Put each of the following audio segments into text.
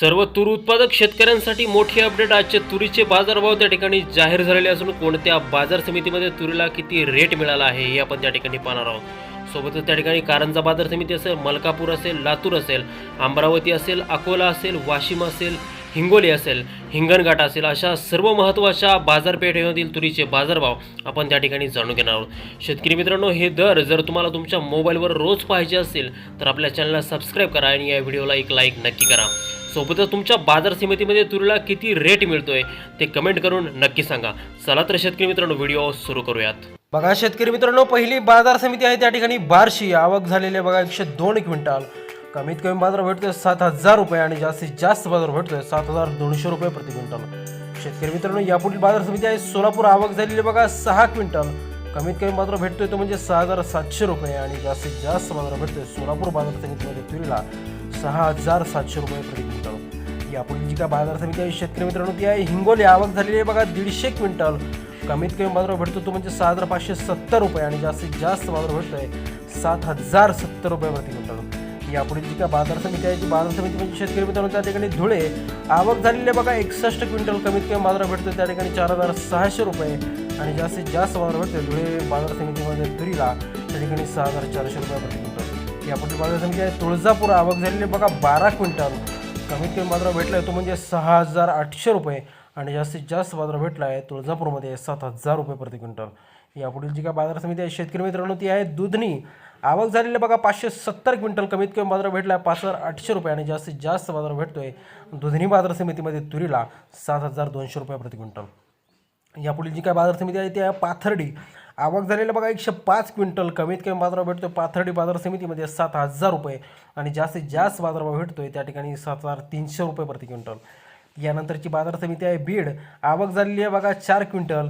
सर्व तूर उत्पादक शेतकऱ्यांसाठी मोठी अपडेट आजचे तुरीचे बाजारभाव त्या ठिकाणी जाहीर झालेले असून कोणत्या बाजार समितीमध्ये तुरीला किती रेट मिळाला आहे हे आपण त्या ठिकाणी पाहणार आहोत. सोबतच त्या ठिकाणी कारंजा बाजार समिती असेल मलकापूर असेल लातूर असेल अमरावती असेल अकोला असेल वाशिम असेल हिंगोली असेल हिंगणघाट असेल अशा सर्व महत्त्वाच्या बाजारपेठेमधील तुरीचे बाजारभाव आपण त्या ठिकाणी जाणून घेणार आहोत. शेतकरी मित्रांनो हे दर जर तुम्हाला तुमच्या मोबाईलवर रोज पाहिजे असेल तर आपल्या चॅनलला सबस्क्राईब करा आणि या व्हिडिओला एक लाईक नक्की करा. सोबतच तुमच्या बाजार समितीमध्ये तुरीला किती रेट मिळतोय ते कमेंट करून नक्की सांगा. चला तर शेतकरी मित्रांनो व्हिडिओ सुरू करूयात. बघा शेतकरी मित्रांनो पहिली बाजार समिती आहे त्या ठिकाणी बारशी. आवक झालेली आहे बघा एकशे दोन क्विंटल. कमीत कमी बाजार भेटतोय सात हजार रुपये आणि जास्तीत जास्त बाजार भेटतोय सात हजार दोनशे रुपये प्रति क्विंटल. शेतकरी मित्रांनो यापुढील बाजार समिती आहे सोलापूर. आवक झालेली बघा सहा क्विंटल. कमीत कमी बाजार भेटतोय तो म्हणजे सहा हजार सातशे रुपये आणि जास्तीत जास्त बाजार भेटतोय सोलापूर बाजार समितीमध्ये तुरीला. सहा हजार सातशे रुपये प्रति क्विंटल. यापुढील जी काय बाजार समिती आहे शेतकरी मित्रांनो ती आहे हिंगोली. आवक झालेली आहे बघा दीडशे क्विंटल. कमीत कमी बाजार भेटतो तो म्हणजे सहा हजार पाचशे सत्तर रुपये आणि जास्तीत जास्त बाजार भेटतोय सात हजार सत्तर रुपये प्रति क्विंटल. यापुढील जी काय बाजार समिती आहे ती बाजार समिती म्हणजे शेतकरी मित्रांनो त्या ठिकाणी धुळे. आवक झालेली आहे बघा एकसष्ट क्विंटल कमीत कमी बाजार भेटतो त्या ठिकाणी चार हजार सहाशे रुपये आणि जास्तीत जास्त बाजार भेटतो धुळे बाजार समितीमध्ये धुरीला त्या ठिकाणी सहा हजार चारशे रुपये प्रति क्विंटल. यापुढे बाजार समिती आहे तुळजापूर आवक झालेली बघा बारा क्विंटल. कमीत कमी बाजार भेटला आहे तो म्हणजे सहा हजार आठशे रुपये. आणि जास्तीत जास्त बाजार भेटला आहे तुळजापूरमध्ये सात हजार रुपये प्रति क्विंटल. यापुढील जी काय बाजार समिती आहे शेतकरी मित्रांनो ती आहे दुधनी. आवक झालेली बघा पाचशे सत्तर क्विंटल. कमीत कमी बाजार भेटला आहे पाच हजार आठशे रुपये. आणि जास्तीत जास्त बाजार भेटतोय दुधनी बाजार समितीमध्ये तुरीला सात हजार दोनशे रुपये प्रति क्विंटल. यापुढील जी काय बाजार समिती आहे ती आहे पाथर्डी. आवक झालेलं बघा एकशे पाच क्विंटल. कमीत कमी बाजारभाव भेटतो पाथर्डी बाजार समितीमध्ये सात हजार रुपये आणि जास्तीत जास्त बाजारभाव भेटतोय त्या ठिकाणी सात हजार तीनशे रुपये प्रति क्विंटल. यानंतरची बाजार समिती आहे बीड. आवक झालेली आहे बघा चार क्विंटल.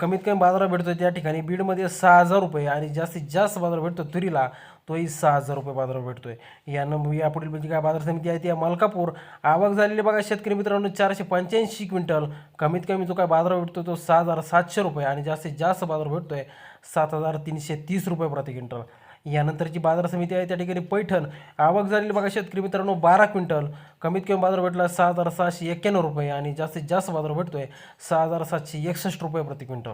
कमीत कमी बाजार भेटतो त्या ठिकाणी बीडमध्ये सहा हजार रुपये आणि जास्तीत जास्त बाजार भेटतो तुरीला तोही सहा हजार रुपये बाजार भेटतोय. यानं यापुढील म्हणजे काय बाजार समिती आहे ती आहे मलकापूर. आवक झालेली बघा शेतकरी मित्रांनो चारशे पंच्याऐंशी क्विंटल. कमीत कमी जो काय बाजार भेटतो तो सहा हजार सातशे रुपये आणि जास्तीत जास्त बाजार भेटतोय सात हजार तीनशे तीस रुपये प्रति क्विंटल. यानंतरची बाजार समिती आहे त्या ठिकाणी पैठण. आवक झालेली बघा शेतकरी मित्रांनो बारा क्विंटल. कमीत कमी बाजार भेटला सहा हजार सहाशे एक्क्याण्णव रुपये आणि जास्तीत जास्त बाजार भेटतोय सहा हजार सातशे एकसष्ट रुपये प्रति क्विंटल.